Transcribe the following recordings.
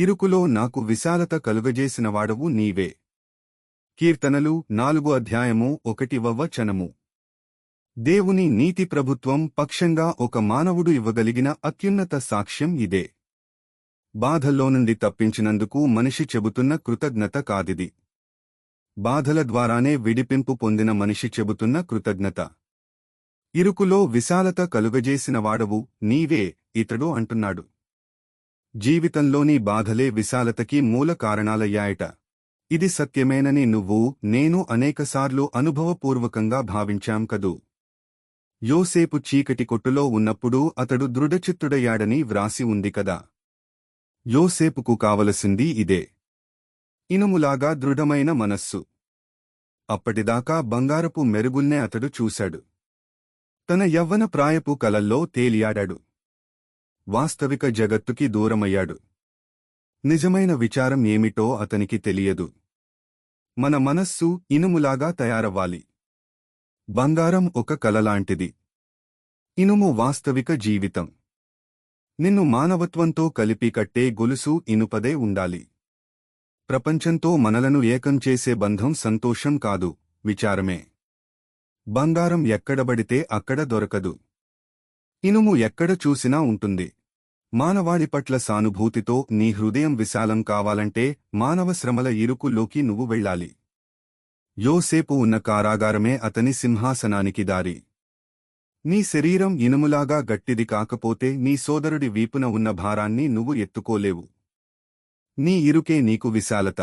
ఇరుకులో నాకు విశాలత కలుగజేసినవాడవు నీవే. కీర్తనలు నాలుగు అధ్యాయము ఒకటి వచనము. దేవుని నీతి ప్రభుత్వం పక్షంగా ఒక మానవుడు ఇవ్వగలిగిన అత్యున్నత సాక్ష్యం ఇదే. బాధల్లో నుండి తప్పించినందుకు మనిషి చెబుతున్న కృతజ్ఞత కాదిది. బాధల ద్వారానే విడిపింపు పొందిన మనిషి చెబుతున్న కృతజ్ఞత. ఇరుకులో విశాలత కలుగజేసినవాడవు నీవే ఇతడు అంటున్నాడు. జీవితంలోని బాధలే విశాలతకి మూల కారణాలయ్యాయట. ఇది సత్యమేనని నువ్వు నేను అనేకసార్లు అనుభవపూర్వకంగా భావించాం కదూ. యోసేపు చీకటి కొట్టులో ఉన్నప్పుడు అతడు దృఢచిత్తుడయ్యాడని వ్రాసి ఉంది కదా. యోసేపుకు కావలసింది ఇదే. ఇనుములాగా దృఢమైన మనస్సు. అప్పటిదాకా బంగారపు మెరుగుల్నే అతడు చూశాడు. తన యవ్వన ప్రాయపు కలల్లో తేలియాడాడు. వాస్తవిక జగత్తుకి దూరమయ్యాడు. నిజమైన విచారం ఏమిటో అతనికి తెలియదు. మన మనస్సు ఇనుములాగా తయారవ్వాలి. బంగారం ఒక కలలాంటిది ఇనుము వాస్తవిక జీవితం. నిన్ను మానవత్వంతో కలిపి కట్టే గొలుసు ఇనుపదే ఉండాలి. ప్రపంచంతో మనలను ఏకం చేసే బంధం సంతోషం కాదు విచారమే. బంగారం ఎక్కడబడితే అక్కడ దొరకదు. ఇనుము ఎక్కడ చూసినా ఉంటుంది. మానవాళి పట్ల సానుభూతితో నీ హృదయం విశాలం కావాలంటే మానవ శ్రమల ఇరుకులోకి నువ్వు వెళ్ళాలి. యోసేపు ఉన్న కారాగారమే అతని సింహాసనానికి దారి. నీ శరీరం ఇనుములాగా గట్టిది కాకపోతే నీ సోదరుడి వీపున ఉన్న భారాన్ని నువ్వు ఎత్తుకోలేవు. నీ ఇరుకే నీకు విశాలత.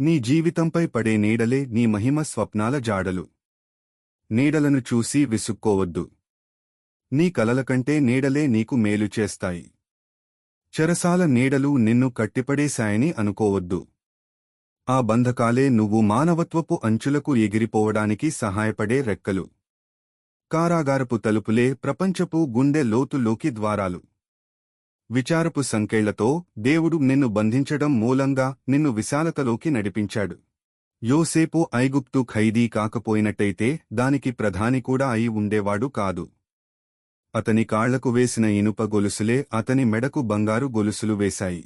నీ జీవితంపై పడే నీడలే నీ మహిమ స్వప్నాల జాడలు. నీడలను చూసి విసుక్కోవద్దు. నీ కలలకంటే నీడలే నీకు మేలు చేస్తాయి. చెరసాల నీడలు నిన్ను కట్టిపడేశాయని అనుకోవద్దు. ఆ బంధకాలే నువ్వు మానవత్వపు అంచులకు ఎగిరిపోవడానికి సహాయపడే రెక్కలు. కారాగారపు తలుపులే ప్రపంచపు గుండె లోతులోకి ద్వారాలు. విచారపు సంకేళ్ళతో దేవుడు నిన్ను బంధించడం మూలంగా నిన్ను విశాలతలోకి నడిపించాడు. యోసేపు ఐగుప్తు ఖైదీ కాకపోయినట్టయితే దానికి ప్రధాని కూడా అయి ఉండేవాడు కాదు. అతని కాళ్ళకు వేసిన ఇనుప గొలుసులే అతని మెడకు బంగారు గొలుసులు వేశాయి.